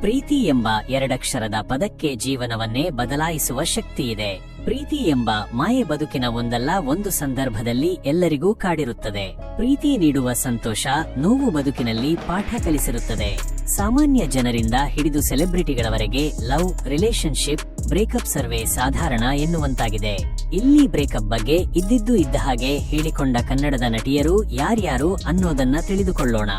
ಪ್ರೀತಿ ಎಂಬ ಎರಡಕ್ಷರದ ಪದಕ್ಕೆ ಜೀವನವನ್ನೇ ಬದಲಾಯಿಸುವ ಶಕ್ತಿ ಇದೆ. ಪ್ರೀತಿ ಎಂಬ ಮಾಯೆ ಬದುಕಿನ ಒಂದಲ್ಲ ಒಂದು ಸಂದರ್ಭದಲ್ಲಿ ಎಲ್ಲರಿಗೂ ಕಾಡಿರುತ್ತದೆ. ಪ್ರೀತಿ ನೀಡುವ ಸಂತೋಷ ನೋವು ಬದುಕಿನಲ್ಲಿ ಪಾಠ ಕಲಿಸಿರುತ್ತದೆ. ಸಾಮಾನ್ಯ ಜನರಿಂದ ಹಿಡಿದು ಸೆಲೆಬ್ರಿಟಿಗಳವರೆಗೆ ಲವ್ ರಿಲೇಶನ್ಶಿಪ್ ಬ್ರೇಕಪ್ ಸರ್ವೆ ಸಾಧಾರಣ ಎನ್ನುವಂತಾಗಿದೆ. ಇಲ್ಲಿ ಬ್ರೇಕಪ್ ಬಗ್ಗೆ ಇದ್ದಿದ್ದು ಇದ್ದ ಹಾಗೆ ಹೇಳಿಕೊಂಡ ಕನ್ನಡದ ನಟಿಯರು ಯಾರ್ಯಾರು ಅನ್ನೋದನ್ನ ತಿಳಿದುಕೊಳ್ಳೋಣ.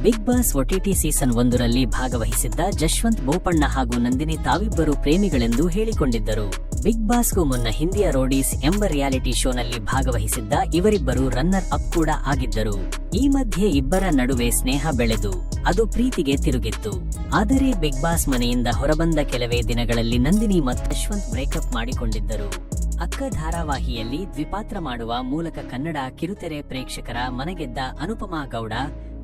ಬಿಗ್ ಬಾಸ್ ಒಟಿಟಿ ಸೀಸನ್ ಒಂದರಲ್ಲಿ ಭಾಗವಹಿಸಿದ್ದ ಜಶ್ವಂತ್ ಬೋಪಣ್ಣ ಹಾಗೂ ನಂದಿನಿ ತಾವಿಬ್ಬರು ಪ್ರೇಮಿಗಳೆಂದು ಹೇಳಿಕೊಂಡಿದ್ದರು. ಬಿಗ್ ಬಾಸ್ಗೂ ಮುನ್ನ ಹಿಂದಿಯ ರೋಡೀಸ್ ಎಂಬ ರಿಯಾಲಿಟಿ ಶೋನಲ್ಲಿ ಭಾಗವಹಿಸಿದ್ದ ಇವರಿಬ್ಬರು ರನ್ನರ್ ಅಪ್ ಕೂಡ ಆಗಿದ್ದರು. ಈ ಮಧ್ಯೆ ಇಬ್ಬರ ನಡುವೆ ಸ್ನೇಹ ಬೆಳೆದು, ಅದು ಪ್ರೀತಿಗೆ ತಿರುಗಿತ್ತು. ಆದರೆ ಬಿಗ್ ಬಾಸ್ ಮನೆಯಿಂದ ಹೊರಬಂದ ಕೆಲವೇ ದಿನಗಳಲ್ಲಿ ನಂದಿನಿ ಮತ್ತು ಯಶವಂತ್ ಬ್ರೇಕಪ್ ಮಾಡಿಕೊಂಡಿದ್ದರು. ಅಕ್ಕ ಧಾರಾವಾಹಿಯಲ್ಲಿ ದ್ವಿಪಾತ್ರ ಮಾಡುವ ಮೂಲಕ ಕನ್ನಡ ಕಿರುತೆರೆ ಪ್ರೇಕ್ಷಕರ ಮನಗೆದ್ದ ಅನುಪಮಾ ಗೌಡ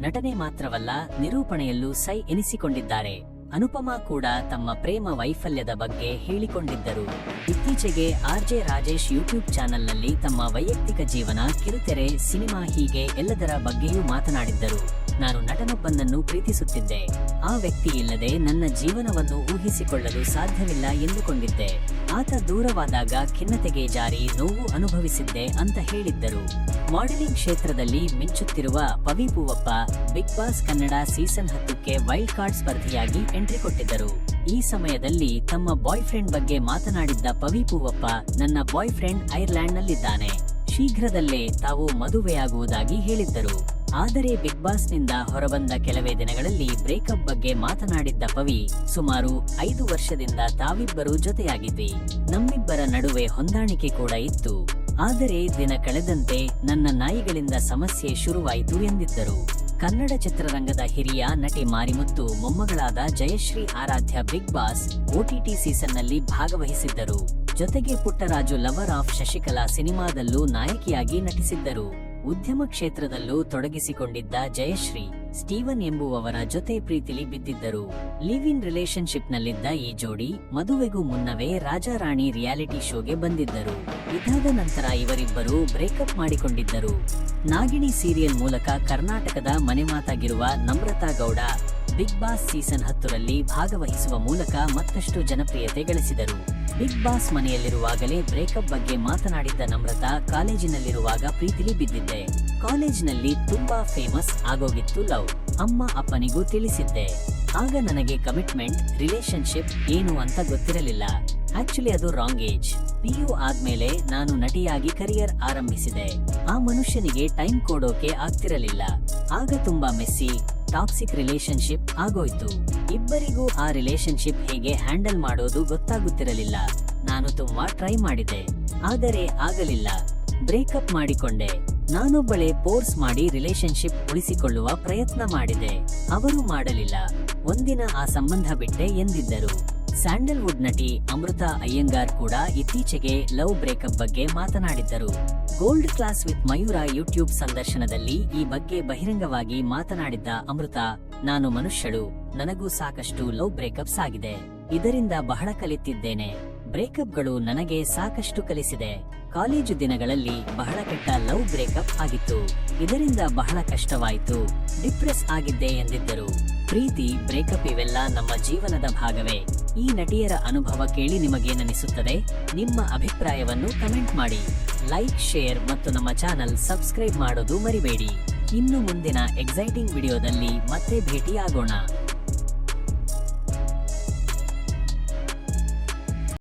ನಟನೆ ಮಾತ್ರವಲ್ಲ ನಿರೂಪಣೆಯಲ್ಲೂ ಸೈ ಎನಿಸಿಕೊಂಡಿದ್ದಾರೆ. ಅನುಪಮಾ ಕೂಡ ತಮ್ಮ ಪ್ರೇಮ ವೈಫಲ್ಯದ ಬಗ್ಗೆ ಹೇಳಿಕೊಂಡಿದ್ದರು. ಇತ್ತೀಚೆಗೆ ಆರ್ಜೆ ರಾಜೇಶ್ ಯೂಟ್ಯೂಬ್ ಚಾನೆಲ್ನಲ್ಲಿ ತಮ್ಮ ವೈಯಕ್ತಿಕ ಜೀವನ, ಕಿರುತೆರೆ, ಸಿನಿಮಾ ಹೀಗೆ ಎಲ್ಲದರ ಬಗ್ಗೆಯೂ ಮಾತನಾಡಿದ್ದರು. ನಾನು ನಟನೊಬ್ಬನನ್ನು ಪ್ರೀತಿಸುತ್ತಿದ್ದೆ. ಆ ವ್ಯಕ್ತಿ ಇಲ್ಲದೆ ನನ್ನ ಜೀವನವನ್ನು ಊಹಿಸಿಕೊಳ್ಳಲು ಸಾಧ್ಯವಿಲ್ಲ ಎಂದುಕೊಂಡಿದ್ದೆ. ಆತ ದೂರವಾದಾಗ ಖಿನ್ನತೆಗೆ ಜಾರಿ ನೋವು ಅನುಭವಿಸಿದ್ದೆ ಅಂತ ಹೇಳಿದ್ದರು. ಮಾಡೆಲಿಂಗ್ ಕ್ಷೇತ್ರದಲ್ಲಿ ಮಿಂಚುತ್ತಿರುವ Pavi Poovappa, Bigg Boss Kannada season ಹತ್ತಕ್ಕೆ ವೈಲ್ಡ್ ಕಾರ್ಡ್ ಸ್ಪರ್ಧಿಯಾಗಿ ಎಂಟ್ರಿ ಕೊಟ್ಟಿದ್ದರು. ಈ ಸಮಯದಲ್ಲಿ ತಮ್ಮ ಬಾಯ್ ಫ್ರೆಂಡ್ ಬಗ್ಗೆ ಮಾತನಾಡಿದ್ದ ಪವಿ ಪೂವಪ್ಪ ನನ್ನ ಬಾಯ್ ಫ್ರೆಂಡ್ ಐರ್ಲ್ಯಾಂಡ್ ನಲ್ಲಿದ್ದಾನೆ ಶೀಘ್ರದಲ್ಲೇ ತಾವು ಮದುವೆಯಾಗುವುದಾಗಿ ಹೇಳಿದ್ದರು. ಆದರೆ ಬಿಗ್ ಬಾಸ್ನಿಂದ ಹೊರಬಂದ ಕೆಲವೇ ದಿನಗಳಲ್ಲಿ ಬ್ರೇಕಪ್ ಬಗ್ಗೆ ಮಾತನಾಡಿದ್ದ ಪವಿ, ಸುಮಾರು ಐದು ವರ್ಷದಿಂದ ತಾವಿಬ್ಬರು ಜೊತೆಯಾಗಿದ್ವಿ. ನಮ್ಮಿಬ್ಬರ ನಡುವೆ ಹೊಂದಾಣಿಕೆ ಕೂಡ ಇತ್ತು. ಆದರೆ ದಿನ ಕಳೆದಂತೆ ನನ್ನ ನಾಯಿಗಳಿಂದ ಸಮಸ್ಯೆ ಶುರುವಾಯಿತು ಎಂದಿದ್ದರು. ಕನ್ನಡ ಚಿತ್ರರಂಗದ ಹಿರಿಯ ನಟಿ Marimuthu, ಮೊಮ್ಮಗಳಾದ Jayashree Aradhya Bigg Boss OTT ಸೀಸನ್ನಲ್ಲಿ ಭಾಗವಹಿಸಿದ್ದರು. ಜೊತೆಗೆ ಪುಟ್ಟರಾಜು ಲವರ್ ಆಫ್ ಶಶಿಕಲಾ ಸಿನಿಮಾದಲ್ಲೂ ನಾಯಕಿಯಾಗಿ ನಟಿಸಿದ್ದರು. ಉದ್ಯಮ ಕ್ಷೇತ್ರದಲ್ಲೂ ತೊಡಗಿಸಿಕೊಂಡಿದ್ದ ಜಯಶ್ರೀ, ಸ್ಟೀವನ್ ಎಂಬುವವರ ಜೊತೆ ಪ್ರೀತಿಲಿ ಬಿದ್ದಿದ್ದರು. ಲಿವ್ ಇನ್ ರಿಲೇಶನ್ಶಿಪ್ನಲ್ಲಿದ್ದ ಈ ಜೋಡಿ, ಮದುವೆಗೂ ಮುನ್ನವೇ ರಾಜಾರಾಣಿ ರಿಯಾಲಿಟಿ ಶೋಗೆ ಬಂದಿದ್ದರು. ಇದಾದ ನಂತರ ಇವರಿಬ್ಬರು ಬ್ರೇಕಪ್ ಮಾಡಿಕೊಂಡಿದ್ದರು. ನಾಗಿಣಿ ಸೀರಿಯಲ್ ಮೂಲಕ ಕರ್ನಾಟಕದ ಮನೆಮಾತಾಗಿರುವ Namrata Gowda, Bigg Boss season ಹತ್ತರಲ್ಲಿ ಭಾಗವಹಿಸುವ ಮೂಲಕ ಮತ್ತಷ್ಟು ಜನಪ್ರಿಯತೆ ಗಳಿಸಿದರು. ಬಿಗ್ ಬಾಸ್ ಮನೆಯಲ್ಲಿರುವಾಗಲೇ ಬ್ರೇಕಪ್ ಬಗ್ಗೆ ಮಾತನಾಡಿದ್ದ ನಮ್ರತಾ ಕಾಲೇಜಿನಲ್ಲಿರುವಾಗ ಪ್ರೀತಿಲಿ ಬಿದ್ದಿದ್ದೆ. ಕಾಲೇಜಿನಲ್ಲಿ ತುಂಬಾ ಫೇಮಸ್ ಆಗೋಗಿತ್ತು ಲವ್, ಅಮ್ಮ ಅಪ್ಪನಿಗೂ ತಿಳಿಸಿದ್ದೆ. ಆಗ ನನಗೆ ಕಮಿಟ್ಮೆಂಟ್ ರಿಲೇಶನ್ಶಿಪ್ ಏನು ಅಂತ ಗೊತ್ತಿರಲಿಲ್ಲ. ಆಕ್ಚುಲಿ ಅದು ರಾಂಗ್ ಏಜ್. ಪಿ ಯು ಆದ್ಮೇಲೆ ನಾನು ನಟಿಯಾಗಿ ಕರಿಯರ್ ಆರಂಭಿಸಿದೆ. ಆ ಮನುಷ್ಯನಿಗೆ ಟೈಮ್ ಕೊಡೋಕೆ ಆಗ್ತಿರಲಿಲ್ಲ. ಆಗ ತುಂಬಾ ಮೆಸ್ಸಿ ಟಾಕ್ಸಿಕ್ ರಿಲೇಶನ್ಶಿಪ್ ಆಗೋಯ್ತು. ಇಬ್ಬರಿಗೂ ಆ ರಿಲೇಶನ್ಶಿಪ್ ಹೇಗೆ ಹ್ಯಾಂಡಲ್ ಮಾಡೋದು ಗೊತ್ತಾಗುತ್ತಿರಲಿಲ್ಲ. ನಾನು ತುಂಬಾ ಟ್ರೈ ಮಾಡಿದೆ ಆದರೆ ಆಗಲಿಲ್ಲ. ಬ್ರೇಕಪ್ ಮಾಡಿಕೊಂಡೆ. ನಾನೊಬ್ಬಳೆ ಪೋರ್ಸ್ ಮಾಡಿ ರಿಲೇಶನ್ಶಿಪ್ ಉಳಿಸಿಕೊಳ್ಳುವ ಪ್ರಯತ್ನ ಮಾಡಿದೆ. ಅವರು ಮಾಡಲಿಲ್ಲ. ಒಂದಿನ ಆ ಸಂಬಂಧ ಬಿಟ್ಟೆ ಎಂದಿದ್ದರು. ಸ್ಯಾಂಡಲ್ವುಡ್ ನಟಿ ಅಮೃತಾ ಅಯ್ಯಂಗಾರ್ ಕೂಡ ಇತ್ತೀಚೆಗೆ ಲವ್ ಬ್ರೇಕಪ್ ಬಗ್ಗೆ ಮಾತನಾಡಿದ್ದರು. Gold class with Mayura YouTube ಸಂದರ್ಶನದಲ್ಲಿ ಈ ಬಗ್ಗೆ ಬಹಿರಂಗವಾಗಿ ಮಾತನಾಡಿದ್ದ ಅಮೃತ, ನಾನು ಮನುಷ್ಯಳು, ನನಗೂ ಸಾಕಷ್ಟು ಲವ್ ಬ್ರೇಕಪ್ಸ್ ಆಗಿದೆ. ಇದರಿಂದ ಬಹಳ ಕಲಿತಿದ್ದೇನೆ. ಬ್ರೇಕಪ್ಗಳು ನನಗೆ ಸಾಕಷ್ಟು ಕಲಿಸಿದೆ. ಕಾಲೇಜು ದಿನಗಳಲ್ಲಿ ಬಹಳ ಕೆಟ್ಟ ಲವ್ ಬ್ರೇಕಪ್ ಆಗಿತ್ತು. ಇದರಿಂದ ಬಹಳ ಕಷ್ಟವಾಯಿತು. ಡಿಪ್ರೆಸ್ ಆಗಿದ್ದೆ ಎಂದಿದ್ದರು. ಪ್ರೀತಿ, ಬ್ರೇಕಪ್ ಇವೆಲ್ಲ ನಮ್ಮ ಜೀವನದ ಭಾಗವೇ. ಈ ನಟಿಯರ ಅನುಭವ ಕೇಳಿ ನಿಮಗೇನಿಸುತ್ತದೆ ನಿಮ್ಮ ಅಭಿಪ್ರಾಯವನ್ನು ಕಮೆಂಟ್ ಮಾಡಿ. ಲೈಕ್, ಶೇರ್ ಮತ್ತು ನಮ್ಮ ಚಾನಲ್ ಸಬ್ಸ್ಕ್ರೈಬ್ ಮಾಡೋದು ಮರಿಬೇಡಿ. ಇನ್ನು ಮುಂದಿನ ಎಕ್ಸೈಟಿಂಗ್ ವಿಡಿಯೋದಲ್ಲಿ ಮತ್ತೆ ಭೇಟಿಯಾಗೋಣ.